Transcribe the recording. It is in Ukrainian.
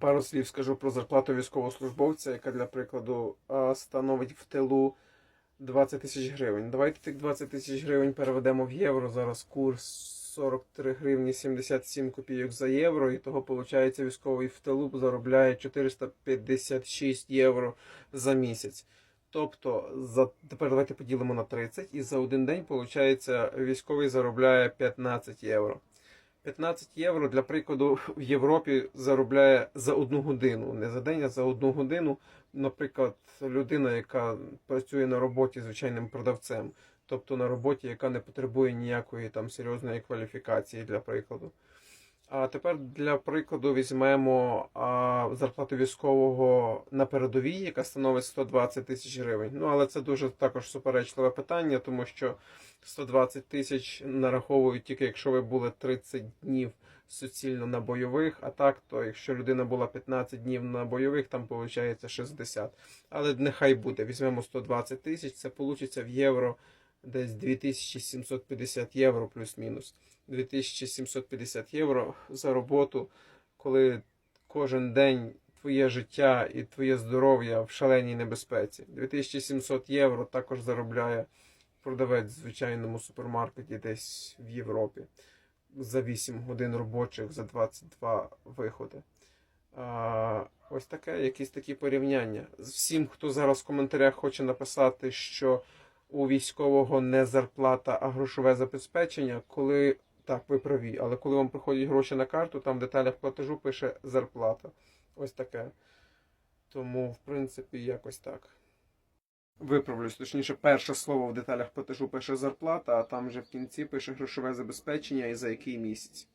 Пару слів скажу про зарплату військовослужбовця, яка для прикладу становить в тилу 20 тисяч гривень. Давайте тих 20 тисяч гривень переведемо в євро. Зараз курс 43 гривні 77 копійок за євро, і того виходить військовий в тилу заробляє 456 євро за місяць. Тобто, за тепер давайте поділимо на 30, і за один день, виходить, військовий заробляє 15 євро. 15 євро, для прикладу, в Європі заробляє за одну годину, не за день, а за одну годину. Наприклад, людина, яка працює на роботі звичайним продавцем, тобто на роботі, яка не потребує ніякої там серйозної кваліфікації, для прикладу. А тепер для прикладу візьмемо зарплату військового на передовій, яка становить 120 тисяч гривень. Ну але це дуже також суперечливе питання, тому що 120 тисяч нараховують тільки якщо ви були 30 днів суцільно на бойових, а так, то якщо людина була 15 днів на бойових, там виходить 60. Але нехай буде. Візьмемо 120 тисяч, це вийде в євро десь 2750 євро плюс-мінус. 2750 євро за роботу, коли кожен день твоє життя і твоє здоров'я в шаленій небезпеці. 2700 євро також заробляє продавець в звичайному супермаркеті десь в Європі за 8 годин робочих, за 22 виходи. А, ось таке, якісь такі порівняння. Всім, хто зараз в коментарях хоче написати, що у військового не зарплата, а грошове забезпечення, коли так, ви праві, але коли вам приходять гроші на карту, там в деталях платежу пише зарплата. Ось таке. Тому, в принципі, якось так. Виправлюсь, точніше, перше слово в деталях платежу пише зарплата, а там вже в кінці пише грошове забезпечення і за який місяць.